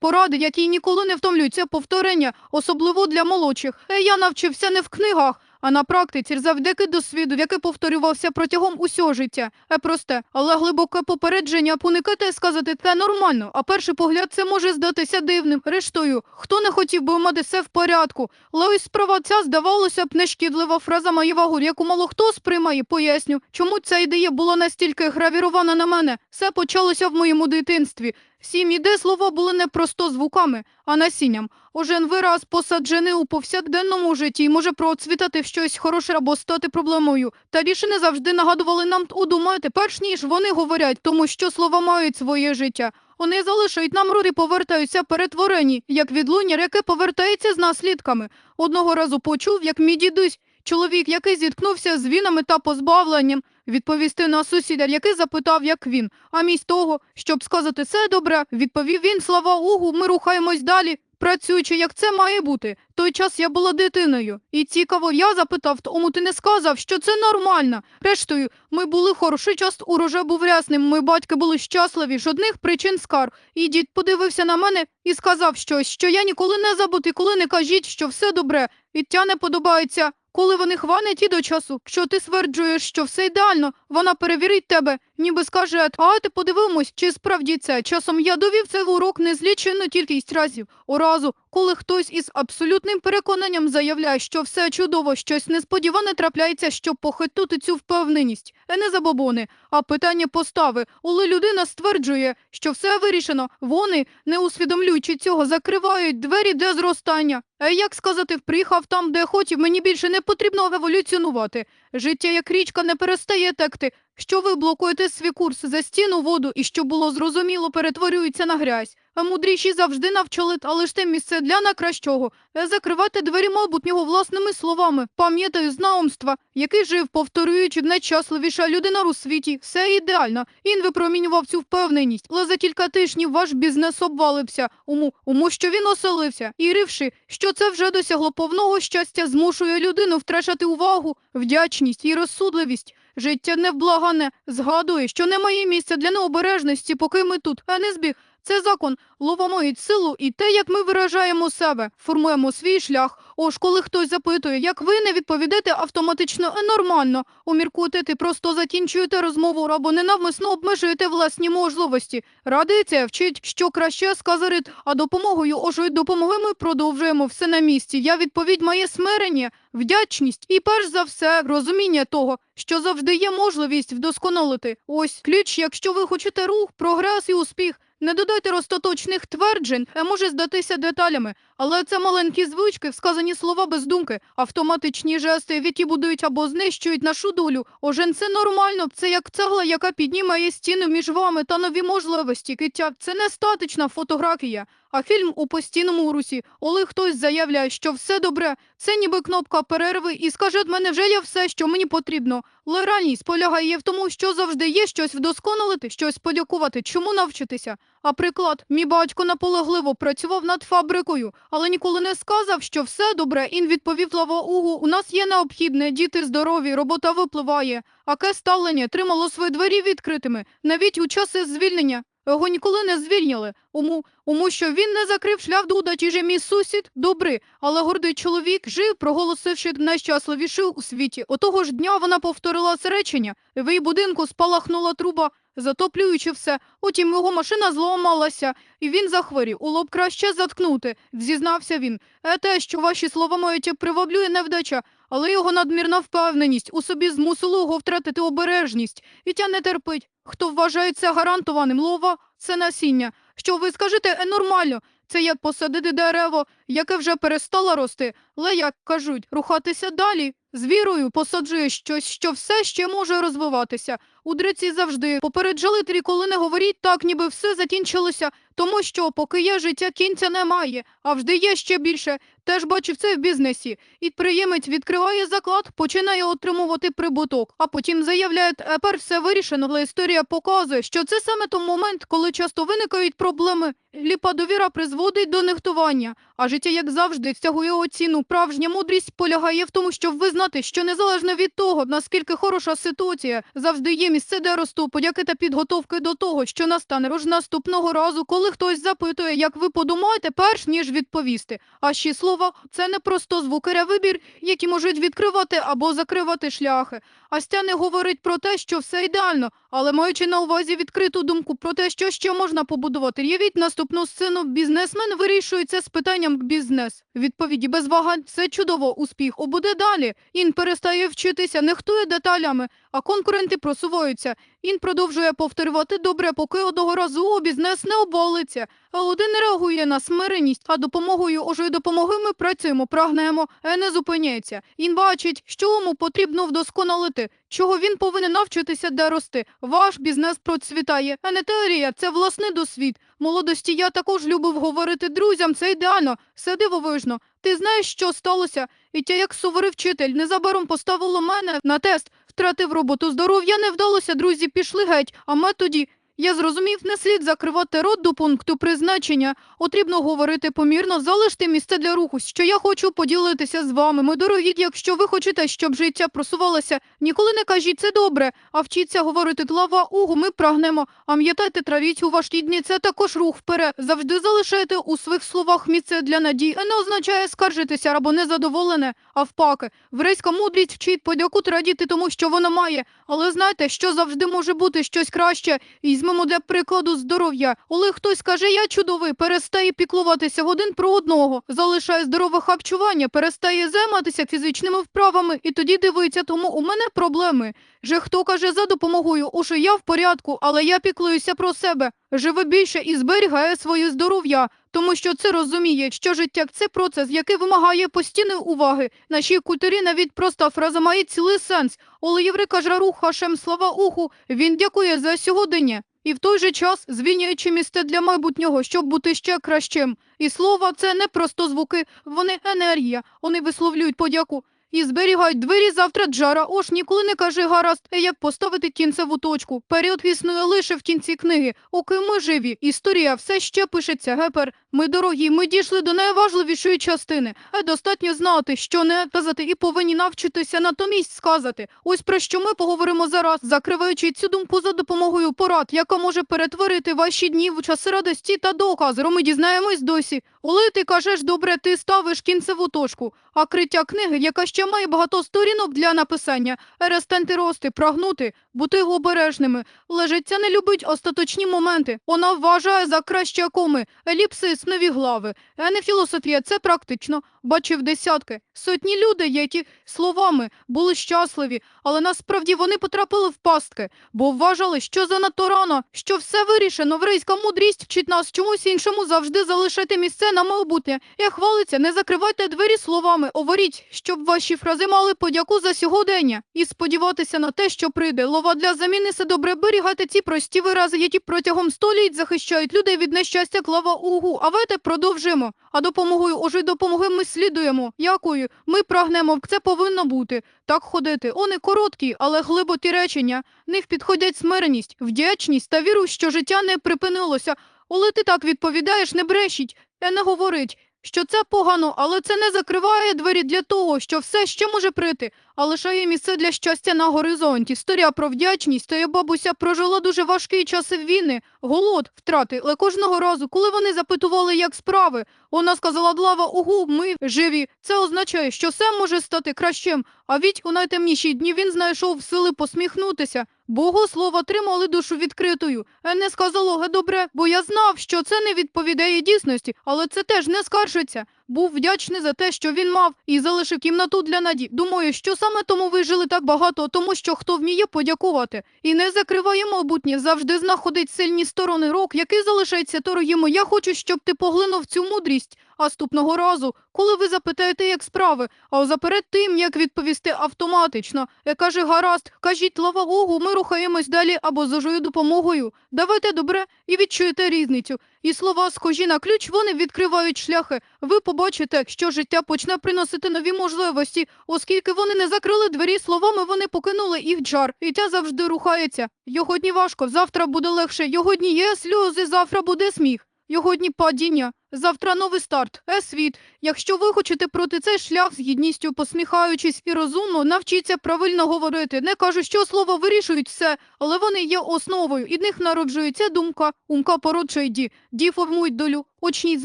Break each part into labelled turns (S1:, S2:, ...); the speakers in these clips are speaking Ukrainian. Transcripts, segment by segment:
S1: Поради, які ніколи не втомлюються повторення, особливо для молодших. Е, Я навчився не в книгах, а на практиці завдяки досвіду, який повторювався протягом усього життя. Е просте, але глибоке попередження уникати сказати це нормально. А перший погляд це може здатися дивним. Рештою, хто не хотів би мати все в порядку. Але ось справа ця здавалося б нешкідлива фраза має вагу, яку мало хто сприймає. Поясню, чому ця ідея була настільки гравірована на мене. Все почалося в моєму дитинстві. В сім'ї, де слова були не просто звуками, а насінням. Ожен вираз посаджений у повсякденному житті і може процвітати в щось хороше або стати проблемою. Та рішення завжди нагадували нам удумати, перш ніж вони говорять, тому що слова мають своє життя. Вони залишають нам рот повертаються перетворені, як відлуння, яке повертається з наслідками. Одного разу почув, як мій дідусь, чоловік, який зіткнувся з вінами та позбавленням, відповісти на сусіда, який запитав, як він. А мість того, щоб сказати це добре, відповів він, слава Угу, ми рухаємось далі. Працюючи, як це має бути. Той час я була дитиною. І цікаво, я запитав, тому ти не сказав, що це нормально. Рештою, ми були хороший час, урожай був рясним, ми батьки були щасливі, жодних причин скар. І дід подивився на мене і сказав щось, що я ніколи не забути, коли не кажіть, що все добре. Відтя не подобається. Коли вони хванять і до часу, що ти стверджуєш, що все ідеально, вона перевірить тебе, ніби скаже, а ти подивимось, чи справді це. Часом я довів цей урок незлічену кількість разів. Оразу, коли хтось із абсолютним переконанням заявляє, що все чудово, щось несподіване трапляється, щоб похитнути цю впевненість. Е, Не забобони, а питання постави. Коли людина стверджує, що все вирішено, вони, не усвідомлюючи цього, закривають двері для зростання. Е, Як сказати, приїхав там, де хотів, мені більше не потрібно еволюціонувати. Життя як річка не перестає текти. Що ви блокуєте свій курс за стіну воду і що було зрозуміло, перетворюється на грязь. А мудріші завжди навчали, але ж те місце для найкращого. Е, Закривати двері майбутнього власними словами. Пам'ятаю знайомства, який жив, повторюючи найщасливіша людина у світі. Все ідеально. Він випромінював цю впевненість. Але за кілька тижнів ваш бізнес обвалився. Уму, уму, що він оселився. І рівши, що це вже досягло повного щастя, змушує людину втрачати увагу, вдячність і розсудливість. Життя невблагане, згадує, що немає місця для необережності, поки ми тут, а не збіг. Це закон, ловомоють силу і те, як ми виражаємо себе, формуємо свій шлях. Ож коли хтось запитує, як ви не відповідаєте автоматично і нормально, уміркуєте, просто закінчуєте розмову або ненавмисно обмежуєте власні можливості. Радиться, вчить, що краще сказарит, а допомогою ожої допомоги ми продовжуємо все на місці. Я відповідь моє смирення, вдячність і перш за все розуміння того, що завжди є можливість вдосконалити. Ось ключ, якщо ви хочете рух, прогрес і успіх. Не додайте розтаточних тверджень, а може здатися деталями, але це маленькі звички, сказані слова без думки, автоматичні жести, які будують або знищують нашу долю. Ожен це нормально, це як цегла, яка піднімає стіну між вами та нові можливості. Киття це не статична фотографія, а фільм у постійному русі. Коли хтось заявляє, що все добре, це ніби кнопка перерви і скаже, «От мене вже є все, що мені потрібно. Але реальність полягає в тому, що завжди є щось вдосконалити, щось подякувати, чому навчитися. А приклад, мій батько наполегливо працював над фабрикою, але ніколи не сказав, що все добре. Він відповів Лаваугу, у нас є необхідне, діти здорові, робота випливає. А ке ставлення тримало свої двері відкритими, навіть у часи звільнення. Його ніколи не звільнили, уму, уму що він не закрив шлях до удачі же мій сусід добрий, але гордий чоловік жив, проголосивши найщасливіший у світі. Отого ж дня вона повторила це речення. В її будинку спалахнула труба, затоплюючи все. Потім його машина зламалася, і він захворів. У лоб краще заткнути, зізнався він. Е те, що ваші слова мають приваблює невдача, але його надмірна впевненість у собі змусило його втратити обережність. І тя не терпить. Хто вважається гарантованим лова, це насіння. Що ви скажете, е, нормально. Це як посадити дерево, яке вже перестало рости, але, як кажуть, рухатися далі. З вірою посаджує щось, що все ще може розвиватися. Удриці завжди попереджали коли не говоріть так, ніби все закінчилося, тому що поки є життя, кінця немає, а вжди є ще більше. Теж бачив це в бізнесі. Підприємець відкриває заклад, починає отримувати прибуток, а потім заявляє, тепер все вирішено, але історія показує, що це саме той момент, коли часто виникають проблеми. Ліпа довіра призводить до нехтування, а життя як завжди, стягує оціну. Правжня мудрість полягає в тому, щоб визнати, що незалежно від того, наскільки хороша ситуація, завжди є місце, де росту, подяки та підготовки до того, що настане рож наступного разу, коли хтось запитує, як ви подумаєте, перш ніж відповісти. А ще слова це не просто звуки, а вибір, які можуть відкривати або закривати шляхи. Астя не говорить про те, що все ідеально, але маючи на увазі відкриту думку про те, що ще можна побудувати. Явіть наступну сцену. Бізнесмен вирішує це з питанням бізнес. Відповіді без вагань. Це чудово. Успіх обуде далі. Ін перестає вчитися, нехтує деталями, а конкуренти просуваються. Ін продовжує повторювати добре, поки одного разу о, бізнес не обвалиться. А один реагує на смиреність, а допомогою ожої допомоги ми працюємо, прагнемо, е не зупиняється. Він бачить, що йому потрібно вдосконалити, чого він повинен навчитися де рости. Ваш бізнес процвітає, а не теорія, це власний досвід. Молодості я також любив говорити друзям, це ідеально, все дивовижно. Ти знаєш, що сталося? І тя, як суворий вчитель, незабаром поставило мене на тест, втратив роботу, здоров'я не вдалося, друзі пішли геть, а ми тоді... Я зрозумів, не слід закривати рот до пункту призначення. Потрібно говорити помірно, залиште місце для руху, що я хочу поділитися з вами. Ми дорогі, якщо ви хочете, щоб життя просувалося, ніколи не кажіть це добре, а вчіться говорити тлава угу, ми прагнемо. А м'ятайте, травіть у ваші дні, це також рух вперед. Завжди залишайте у своїх словах місце для надій. Не означає скаржитися або незадоволене, а впаки. Врейська мудрість вчить подяку радіти тому, що вона має. Але знаєте, що завжди може бути щось краще. Візьмемо для прикладу здоров'я. Коли хтось каже, я чудовий, перестає піклуватися один про одного, залишає здорове харчування, перестає займатися фізичними вправами і тоді дивиться, тому у мене проблеми. Же хто каже за допомогою, уше я в порядку, але я піклуюся про себе. Живе більше і зберігає своє здоров'я, тому що це розуміє, що життя це процес, який вимагає постійної уваги. Нашій культурі навіть проста фраза має цілий сенс. Оле єврей каже рух Хашем слава уху. Він дякує за сьогодення. І в той же час звільняючи місце для майбутнього, щоб бути ще кращим. І слова це не просто звуки, вони енергія. Вони висловлюють подяку. І зберігають двері завтра джара. Ош ніколи не каже гаразд, як поставити кінцеву точку. Період існує лише в кінці книги. Оки ми живі. Історія все ще пишеться. Гепер. Ми дорогі, ми дійшли до найважливішої частини. Е, достатньо знати, що не казати, і повинні навчитися натомість сказати. Ось про що ми поговоримо зараз, закриваючи цю думку за допомогою порад, яка може перетворити ваші дні в часи радості та доказу. Ми дізнаємось досі. Коли ти кажеш, добре, ти ставиш кінцеву точку, а криття книги, яка ще має багато сторінок для написання, рестенти рости, прагнути, бути обережними. Лежиця не любить остаточні моменти. Вона вважає за краще коми, еліпсис, нові глави. Енефілософія не філософія, це практично. Бачив десятки. Сотні людей, які словами були щасливі, але насправді вони потрапили в пастки, бо вважали, що занадто рано, що все вирішено. Врейська мудрість вчить нас чомусь іншому завжди залишити місце на майбутнє. Як хвалиться, не закривайте двері словами, говоріть, щоб ваші фрази мали подяку за сьогодення і сподіватися на те, що прийде. Лова для заміни все добре берігати ці прості вирази, які протягом століть захищають людей від нещастя клава угу. А вете продовжимо. А допомогою ожи допомоги ми слідуємо. Якою ми прагнемо, це повинно бути. Так ходити. Вони короткі, але глибокі речення. Них підходять смиреність, вдячність та віру, що життя не припинилося. Коли ти так відповідаєш, не брешіть, Я не говорить, що це погано, але це не закриває двері для того, що все ще може прийти, а лишає місце для щастя на горизонті. Історія про вдячність, то бабуся прожила дуже важкі часи війни, голод, втрати, але кожного разу, коли вони запитували, як справи, вона сказала Длава, угу, ми живі. Це означає, що все може стати кращим. А відь у найтемніші дні він знайшов сили посміхнутися. Бого слова тримали душу відкритою. Е, Не сказало ге добре, бо я знав, що це не відповідає дійсності, але це теж не скаржиться. Був вдячний за те, що він мав, і залишив кімнату для наді. Думаю, що саме тому ви жили так багато, тому що хто вміє подякувати. І не закриває майбутнє, завжди знаходить сильні сторони рок, який залишається торогімо. Я хочу, щоб ти поглинув цю мудрість. Наступного разу, коли ви запитаєте, як справи, а заперед тим, як відповісти автоматично. Я каже, гаразд, кажіть лавагогу, ми рухаємось далі або з ожою допомогою. Давайте добре і відчуєте різницю. І слова, схожі на ключ, вони відкривають шляхи. Ви побачите, що життя почне приносити нові можливості, оскільки вони не закрили двері словами, вони покинули їх джар. І ця завжди рухається. Його дні важко, завтра буде легше. Його дні є сльози, завтра буде сміх. Його дні падіння, Завтра новий старт. Е, світ. Якщо ви хочете пройти цей шлях з гідністю, посміхаючись і розумно, навчіться правильно говорити. Не кажу, що слова вирішують все, але вони є основою. І них народжується думка. Умка породжує ді. Ді формують долю. Очніть з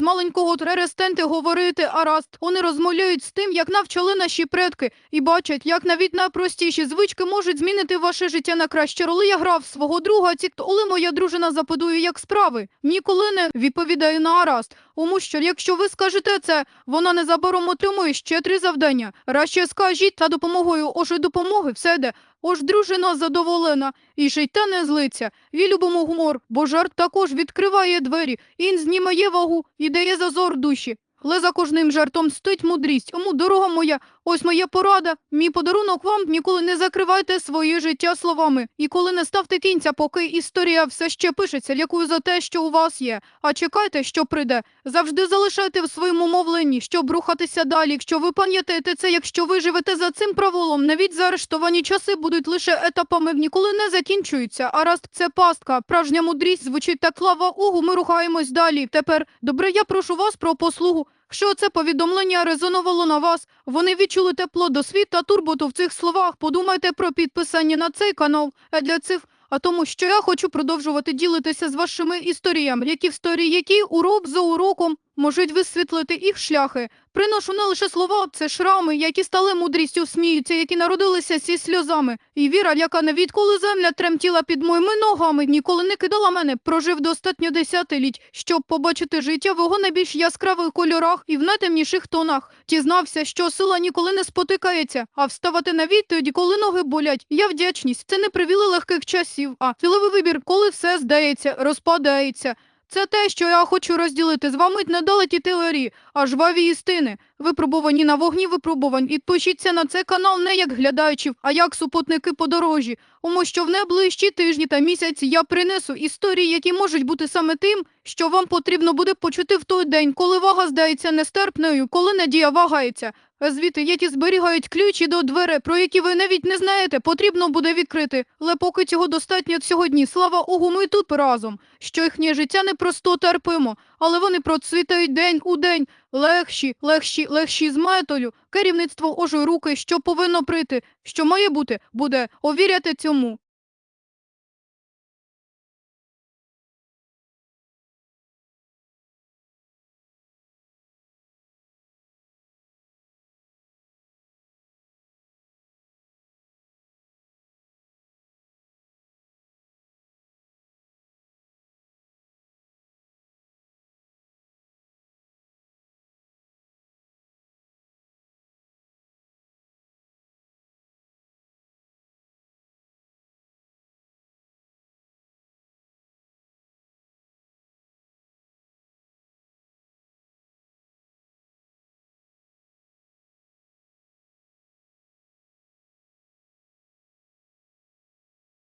S1: маленького тререстенти говорити, а раст. Вони розмовляють з тим, як навчали наші предки, і бачать, як навіть найпростіші звички можуть змінити ваше життя на краще. Роли я грав свого друга, ці коли моя дружина запитує, як справи. Ніколи не відповідаю на араст. Тому що, якщо ви скажете це, вона незабаром отримує ще три завдання. Раще скажіть та допомогою ожи допомоги все йде. Ож дружина задоволена і життя не злиться. І любимо гумор, бо жарт також відкриває двері, ін знімає вагу і дає зазор душі. Але за кожним жартом стоїть мудрість. Тому, дорога моя, ось моя порада. Мій подарунок вам ніколи не закривайте своє життя словами. І коли не ставте кінця, поки історія все ще пишеться, дякую за те, що у вас є. А чекайте, що прийде. Завжди залишайте в своєму мовленні, щоб рухатися далі. Якщо ви пам'ятаєте це, якщо ви живете за цим правилом, навіть заарештовані часи будуть лише етапами, ніколи не закінчуються. А раз це пастка, пражня мудрість звучить так слава угу, ми рухаємось далі. Тепер, добре, я прошу вас про послугу. Що це повідомлення резонувало на вас? Вони відчули тепло до світ та турботу в цих словах. Подумайте про підписання на цей канал. А для цих а тому, що я хочу продовжувати ділитися з вашими історіями, які в сторі, які урок за уроком можуть висвітлити їх шляхи. Приношу не лише слова, це шрами, які стали мудрістю, сміються, які народилися зі сльозами. І віра, яка не відколи земля тремтіла під моїми ногами, ніколи не кидала мене, прожив достатньо десятиліть, щоб побачити життя в його найбільш яскравих кольорах і в найтемніших тонах. Дізнався, що сила ніколи не спотикається, а вставати на відтоді, коли ноги болять. Я вдячність. Це не привіли легких часів, а ціловий вибір, коли все здається, розпадається. Це те, що я хочу розділити з вами недалекі теорії, а жваві істини, випробувані на вогні випробувань. Підпишіться на цей канал не як глядачів, а як супутники подорожі. Тому що в найближчі тижні та місяці я принесу історії, які можуть бути саме тим, що вам потрібно буде почути в той день, коли вага здається нестерпною, коли надія вагається. Звідти які зберігають ключі до дверей, про які ви навіть не знаєте, потрібно буде відкрити. Але поки цього достатньо сьогодні, слава Огу, ми тут разом. Що їхнє життя не просто терпимо, але вони процвітають день у день. Легші, легші, легші з метою. Керівництво ожої руки, що повинно прийти, що має бути, буде овіряти цьому.